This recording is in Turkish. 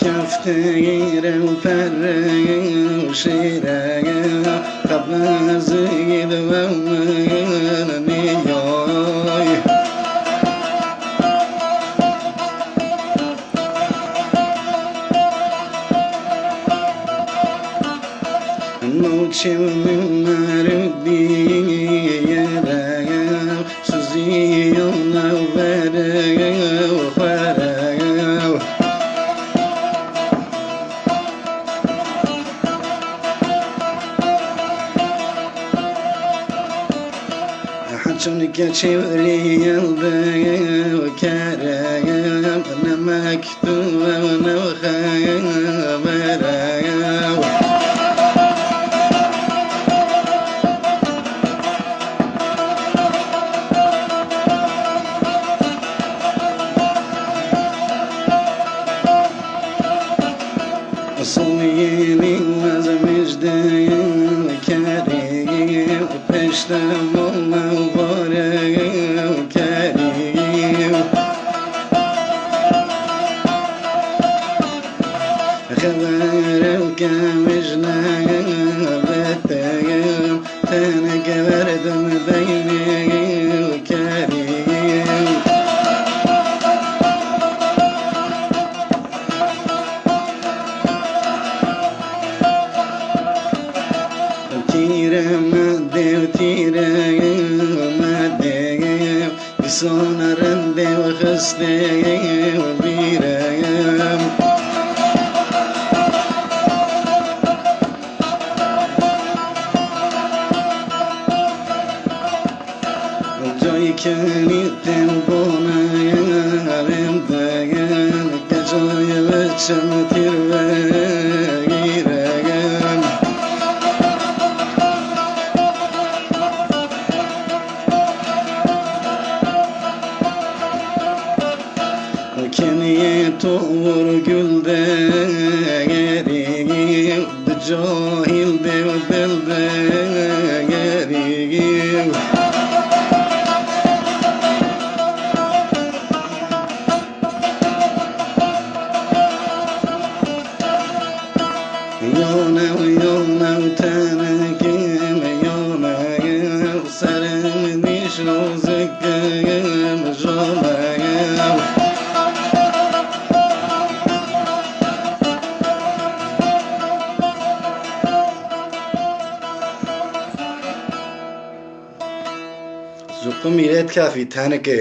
Kafteyi, revperreyi, şireyi, kabazı gibi حجنك شوري يلدي وكرم أنا مكتوب وأنا Nasıl yenilmez müjdeyin kerim Peştem olma mübarek kerim. Haberim ke müjdeyin Vetteğim Tene geverdim beynim. تيرة مادة وتيرة مادة بصونا رندة وخستة وبيرة جای کنی تنبونا یارم دایم کجای بچم تیر Keniye tuğur gülde geriyim Cahil de dilde geriyim Yona yona tenekim yona Sarım diş rozıkkım Zukkum iletke'a fi taneke